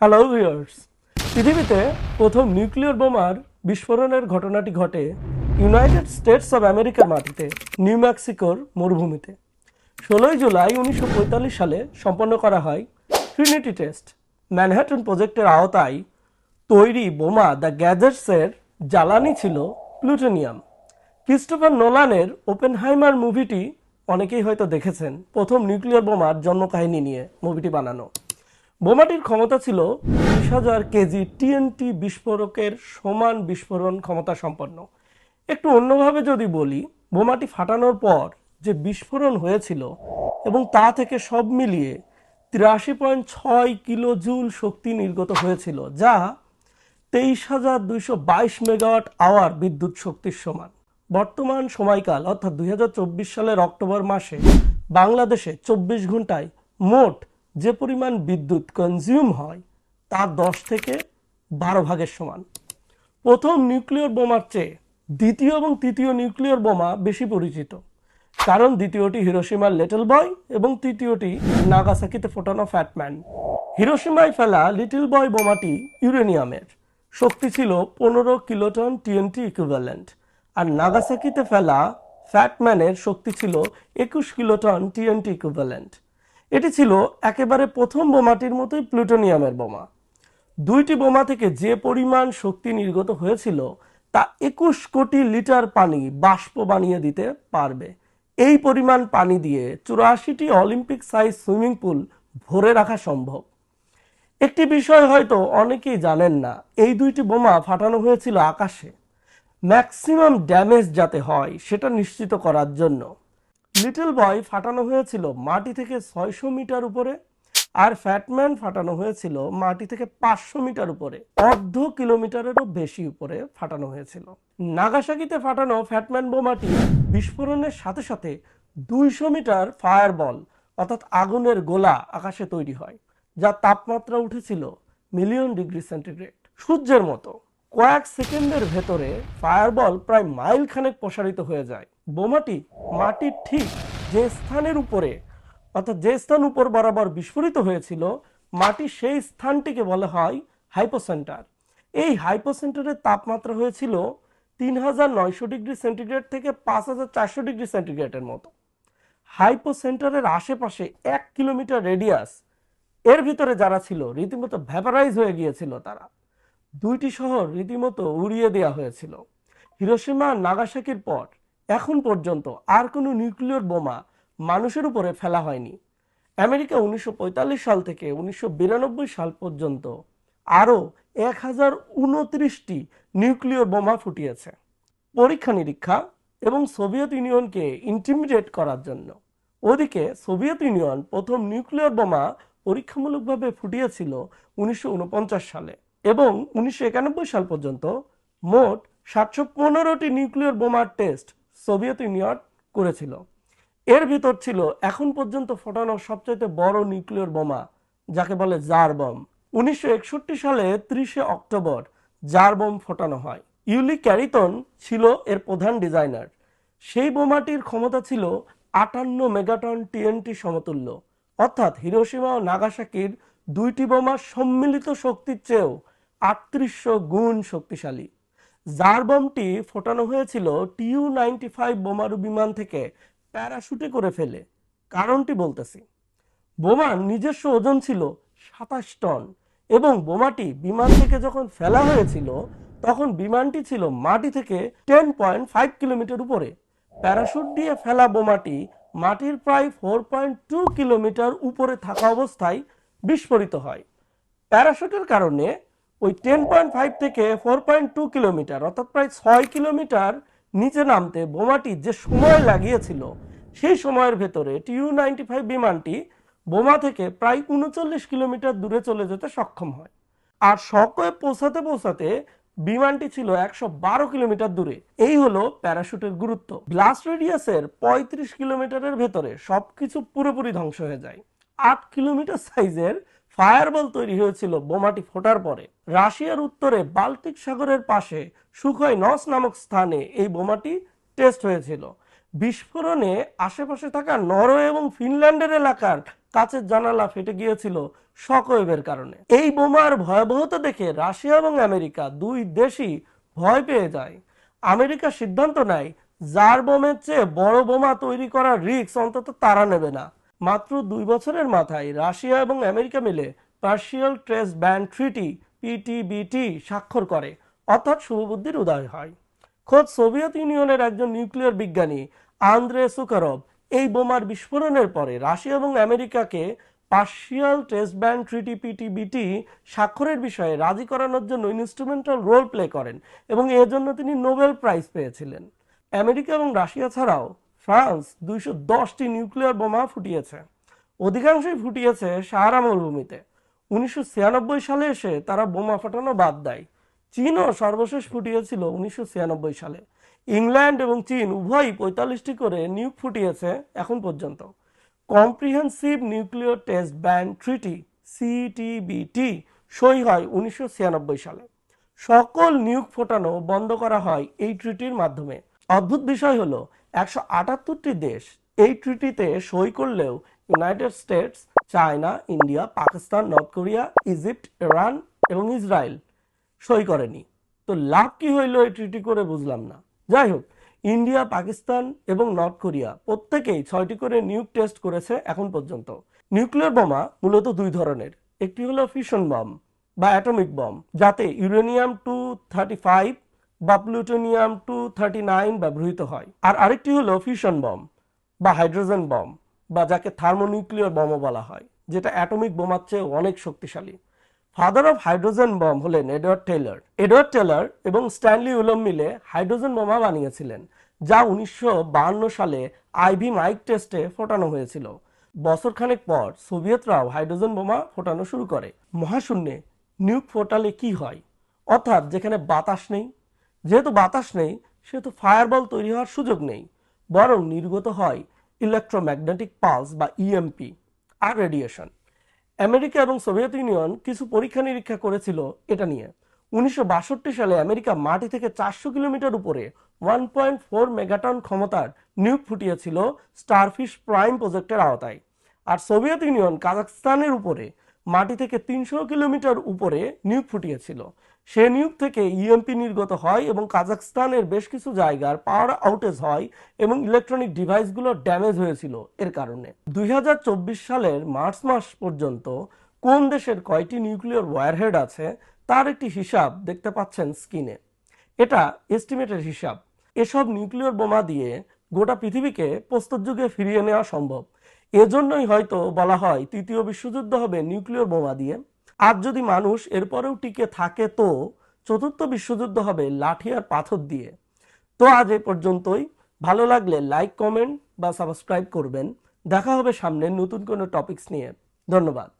Hello viewers পৃথিবীতে প্রথম nuclear বোমার বিস্ফোরণের ঘটনাটি ঘটে ইউনাইটেড স্টেটস অব আমেরিকার মাটিতে, নিউ মেক্সিকোর মরুভূমিতে। ষোলোই জুলাই উনিশশো পঁয়তাল্লিশ সালে সম্পন্ন করা হয় ট্রিনিটি টেস্ট ম্যানহাটন প্রজেক্টের আওতায় তৈরি বোমা দ্য গ্যাজেটসের জ্বালানি ছিল প্লুটোনিয়াম। ক্রিস্টোফার নোলানের ওপেনহাইমার মুভিটি অনেকেই হয়তো দেখেছেন, প্রথম নিউক্লিয়ার বোমার জন্মকাহিনী নিয়ে মুভিটি বানানো। বোমাটির ক্ষমতা ছিল বিশ হাজার কেজি টিএনটি বিস্ফোরকের সমান বিস্ফোরণ ক্ষমতা সম্পন্ন। একটু অন্যভাবে যদি বলি, বোমাটি ফাটানোর পর যে বিস্ফোরণ হয়েছিল এবং তা থেকে সব মিলিয়ে তিরাশি পয়েন্ট ছয় কিলো জুল শক্তি নির্গত হয়েছিল, যা তেইশ হাজার দুইশো বাইশ মেগাওয়াট আওয়ার বিদ্যুৎ শক্তির সমান। বর্তমান সময়কাল, অর্থাৎ দুই হাজার চব্বিশ সালের অক্টোবর মাসে বাংলাদেশে চব্বিশ ঘন্টায় মোট যে পরিমাণ বিদ্যুৎ কনজিউম হয় তার দশ থেকে বারো ভাগের সমান। প্রথম নিউক্লিয়ার বোমার চেয়ে দ্বিতীয় এবং তৃতীয় নিউক্লিয়ার বোমা বেশি পরিচিত। কারণ দ্বিতীয়টি হিরোসীমার লিটল বয় এবং তৃতীয়টি নাগাসাকিতে ফোটানো ফ্যাটম্যান হিরোসীমায় ফেলা লিটল বয় বোমাটি ইউরেনিয়ামের। শক্তি ছিল পনেরো কিলোটন টিএনটি ইকুইভ্যালেন্ট আর নাগাসাকিতে ফেলা ফ্যাটম্যানের শক্তি ছিল একুশ কিলোটন টিএনটি ইকুইভ্যালেন্ট এটি ছিল একেবারে প্রথম বোমাটির মতোই প্লুটোনিয়ামের বোমা। দুইটি বোমা থেকে যে পরিমাণ শক্তি নির্গত হয়েছিল, তা একুশ কোটি লিটার পানি, বাষ্প বানিয়ে দিতে পারবে। এই পরিমাণ পানি দিয়ে চুরাশিটি অলিম্পিক সাইজ সুইমিং পুল ভরে রাখা সম্ভব। একটি বিষয় হয়তো অনেকেই জানেন না, এই দুইটি বোমা ফাটানো হয়েছিল আকাশে। ম্যাক্সিমাম ড্যামেজ যাতে হয়, সেটা নিশ্চিত করার জন্য। লিটল বয় ফাটানো হয়েছিল মাটি থেকে ছয়শো মিটার উপরে আর ফ্যাটম্যান ফাটানো হয়েছিল মাটি থেকে পাঁচশো মিটার উপরে। অর্ধ কিলোমিটারেরও বেশি উপরে ফাটানো হয়েছিল। নাগাসাকিতে ফাটানো ফ্যাটম্যান বোমাটি বিস্ফোরণের সাথে সাথে দুইশো মিটার ফায়ার বল অর্থাৎ আগুনের গোলা আকাশে তৈরি হয় যার তাপমাত্রা উঠেছিল মিলিয়ন ডিগ্রি সেন্টিগ্রেড, সূর্যের মতো। কয়েক সেকেন্ডের ভেতরে ফায়ারবল প্রায় মাইল খানেক প্রসারিত হয়ে যায়। বোমাটি মাটির ঠিক যে স্থানের উপরে, অর্থাৎ যে স্থান উপর বরাবর বিস্ফোরিত হয়েছিল, মাটি সেই স্থানটিকে বলা হয় হাইপোসেন্টার। এই হাইপোসেন্টারের তাপমাত্রা হয়েছিল তিন হাজার নয়শো ডিগ্রি সেন্টিগ্রেড থেকে পাঁচ হাজার চারশো ডিগ্রি সেন্টিগ্রেডের মতো। হাইপোসেন্টারের আশেপাশে এক কিলোমিটার রেডিয়াস, এর ভিতরে যারা ছিল, রীতিমতো ভ্যাপারাইজ হয়ে গিয়েছিল তারা। দুইটি শহর রীতিমতো উড়িয়ে দেওয়া হয়েছিল। হিরোসীমা নাগাসাকির পর এখন পর্যন্ত আর কোনো নিউক্লিয়ার বোমা মানুষের উপরে ফেলা হয়নি। আমেরিকা উনিশশো পঁয়তাল্লিশ সাল থেকে উনিশশো বিরানব্বই সাল পর্যন্ত আরও এক হাজার উনত্রিশটি নিউক্লিয়ার বোমা ফুটিয়েছে। পরীক্ষা নিরীক্ষা এবং সোভিয়েত ইউনিয়নকে ইন্টিমিডেট করার জন্য। ওদিকে সোভিয়েত ইউনিয়ন প্রথম নিউক্লিয়ার বোমা পরীক্ষামূলকভাবে ফুটিয়েছিল উনিশশো উনপঞ্চাশ সালে। এবং উনিশশো একানব্বই সাল পর্যন্ত মোট সাতশো পনেরোটি নিউক্লিয়ার বোমার টেস্ট সোভিয়েত ইউনিয়ন করেছিল। এর ভিতর ছিল এখন পর্যন্ত ফোটানো সবচাইতে বড় নিউক্লিয়ার বোমা, যাকে বলে জার বম। উনিশশো সালে ত্রিশে অক্টোবর জার বোম ফোটানো হয়। ইউলি ক্যারিটন ছিল এর প্রধান ডিজাইনার। সেই বোমাটির ক্ষমতা ছিল আটান্ন মেগাটন টিএনটি সমতুল্য। অর্থাৎ হিরোসীমা ও নাগাসাকির দুইটি বোমার সম্মিলিত শক্তির চেয়েও আটত্রিশশো গুণ শক্তিশালী। জার বোমটি ফোটানো হয়েছিল টিউ নাইনটি ফাইভ বোমারু বিমান থেকে প্যারাশুটে করে ফেলে, কারণটি বলতেছি। বোমার নিজস্ব ওজন ছিল সাতাশ টন এবং বোমাটি বিমান থেকে যখন ফেলা হয়েছিল, তখন বিমানটি ছিল মাটি থেকে টেন পয়েন্ট ফাইভ কিলোমিটার উপরে। প্যারাশুট দিয়ে ফেলা বোমাটি মাটির প্রায় ফোর পয়েন্ট টু কিলোমিটার উপরে থাকা অবস্থায় বিস্ফোরিত হয়। প্যারাশুটের কারণে ওই টেন পয়েন্ট ফাইভ থেকে ফোর পয়েন্ট টু কিলোমিটার, অর্থাৎ প্রায় ছয় কিলোমিটার নিচে নামতে বোমাটি যে সময় লাগিয়েছিল, সেই সময়ের ভেতরে টিউ নাইনটি ফাইভ বিমানটি বোমা থেকে প্রায় উনচল্লিশ কিলোমিটার দূরে চলে যেতে সক্ষম হয়। আর শকে পৌঁছাতে পৌঁছাতে বিমানটি ছিল একশো বারো কিলোমিটার দূরে। এই হলো প্যারাশুটের গুরুত্ব। ব্লাস্ট রেডিয়াসের পঁয়ত্রিশ কিলোমিটারের ভেতরে সবকিছু পুরোপুরি ধ্বংস হয়ে যায়। আট কিলোমিটার সাইজের ফায়ারবল তৈরি হয়েছিল বোমাটি ফোটার পরে। রাশিয়ার উত্তরে বাল্টিক সাগরের পাশে সুখয় নস নামক স্থানে এই বোমাটি টেস্ট হয়েছিল। বিস্ফোরণে আশেপাশে থাকা নরওয়ে এবং ফিনল্যান্ডের এলাকার কাচের জানালা ফেটে গিয়েছিল শকওয়েভের কারণে। এই বোমার ভয়াবহতা দেখে রাশিয়া এবং আমেরিকা দুই দেশই ভয় পেয়ে যায়। আমেরিকা সিদ্ধান্ত নেয়, যার বোমের চেয়ে বড় বোমা তৈরি করার রিস্ক অন্তত তারা নেবে না। মাত্র দুই বছরের মাথায় রাশিয়া এবং আমেরিকা মিলে পার্সিয়াল ট্রেস ব্যান্ড ট্রিটি পিটিবিটি স্বাক্ষর করে, অর্থাৎ শুভবুদ্ধির উদয় হয়। খোদ সোভিয়েত ইউনিয়নের একজন নিউক্লিয়ার বিজ্ঞানী আন্দ্রে সুকারভ এই বোমার বিস্ফোরণের পরে রাশিয়া এবং আমেরিকাকে partial test ban treaty PTBT স্বাক্ষরের বিষয়ে রাজি করানোর জন্য ইনস্ট্রুমেন্টাল রোল প্লে করেন এবং এর জন্য তিনি নোবেল প্রাইজ পেয়েছিলেন। আমেরিকা এবং রাশিয়া ছাড়াও ফ্রান্স দুইশো দশটি নিউক্লিয়ার বোমা ফুটিয়েছে। অধিকাংশই ফুটিয়েছে সাহারা মরুভূমিতে। উনিশশো ছিয়ানব্বই সালে এসে তারা বোমা ফাটানো বাদ দেয়। চীনও সর্বশেষ ফুটিয়েছিল উনিশশো ছিয়ানব্বই সালে। ইংল্যান্ড এবং চীন উভয়ই পঁয়তাল্লিশটি করে নিউক ফুটিয়েছে এখন পর্যন্ত। Comprehensive nuclear test ban treaty CTBT সই হয় উনিশশো ছিয়ানব্বই সালে। সকল নিউক ফোটানো বন্ধ করা হয় এই ট্রিটির মাধ্যমে। অদ্ভুত বিষয় হলো একশো আটাত্তরটি দেশ এই ট্রিটিতে সই করলেও United States China India Pakistan North Korea Egypt Iran এবং ইসরায়েল সই করেনি। তো লাভ কি হইল এই ট্রিটি করে বুঝলাম না। যাই হোক ইন্ডিয়া পাকিস্তান এবং নর্থ কোরিয়া প্রত্যেকেই ছয়টি করে নিউক টেস্ট করেছে এখন পর্যন্ত। নিউক্লিয়ার বোমা মূলত দুই ধরনের। একটি হলো ফিশন বম বা অ্যাটমিক বম যাতে ইউরেনিয়াম টু থার্টি ফাইভ বা প্লুটোনিয়াম টু থার্টি নাইন ব্যবহৃত হয়। আর আরেকটি হলো ফিউশন বম বা হাইড্রোজেন বম বা যাকে থার্মোনিউক্লিয়ার বমও বলা হয়, যেটা অ্যাটমিক বোমার চেয়ে অনেক শক্তিশালী। ফাদার অফ হাইড্রোজেন বম হলেন এডওয়ার্ড টেলর এডওয়ার্ড টেলার এবং স্ট্যানলি উলম মিলে হাইড্রোজেন বোমা বানিয়েছিলেন, যা উনিশশো সালে আইভি মাইক টেস্টে ফোটানো হয়েছিল। বছরখানেক পর সোভিয়েতরাও হাইড্রোজেন বোমা ফোটানো শুরু করে। মহাশূন্যে নিউক ফোটালে কি হয়? অর্থাৎ যেখানে বাতাস নেই যেহেতু বাতাস নেই, সেহেতু ফায়ারবল তৈরি হওয়ার সুযোগ নেই, বরং নির্গত হয় ইলেকট্রোম্যাগনেটিক পালস বা ইএমপি আর রেডিয়েশন আমেরিকা এবং সোভিয়েত ইউনিয়ন কিছু পরীক্ষা নিরীক্ষা করেছিল এটা নিয়ে। উনিশশো সালে আমেরিকা মাটি থেকে চারশো কিলোমিটার উপরে ওয়ান পয়েন্ট ফোর মেগাটন ক্ষমতার নিউক ফুটিয়েছিল স্টারফিশ প্রাইম প্রজেক্টের আওতায়। আর সোভিয়েত ইউনিয়ন কাজাকস্তানের উপরে মাটি থেকে তিনশো কিলোমিটার উপরে নিউক ফুটিয়েছিল। সে নিয়োগ থেকে ইএমপি নির্গত হয় এবং কাজাকস্তানের বেশ কিছু জায়গার পাওয়ার আউটেজ হয় এবং ইলেকট্রনিক ডিভাইসগুলো ড্যামেজ হয়েছিল এর কারণে। দুই হাজার চব্বিশ সালের মার্চ মাস পর্যন্ত কোন দেশের কয়টি নিউক্লিয়ার ওয়ারহেড আছে তার একটি হিসাব দেখতে পাচ্ছেন স্ক্রিনে। এটা এস্টিমেটের হিসাব। এসব নিউক্লিয়ার বোমা দিয়ে গোটা পৃথিবীকে প্রস্তর যুগে ফিরিয়ে নেওয়া সম্ভব। এজন্যই হয়তো বলা হয় তৃতীয় বিশ্বযুদ্ধ হবে নিউক্লিয়ার বোমা দিয়ে। আর যদি মানুষ এরপরেও টিকে থাকে তো চতুর্থ বিশ্বযুদ্ধ হবে লাঠি আর পাথর দিয়ে। তো আজ এ পর্যন্তই। ভালো লাগলে লাইক কমেন্ট বা সাবস্ক্রাইব করবেন। দেখা হবে সামনে নতুন কোনো টপিকস নিয়ে। ধন্যবাদ।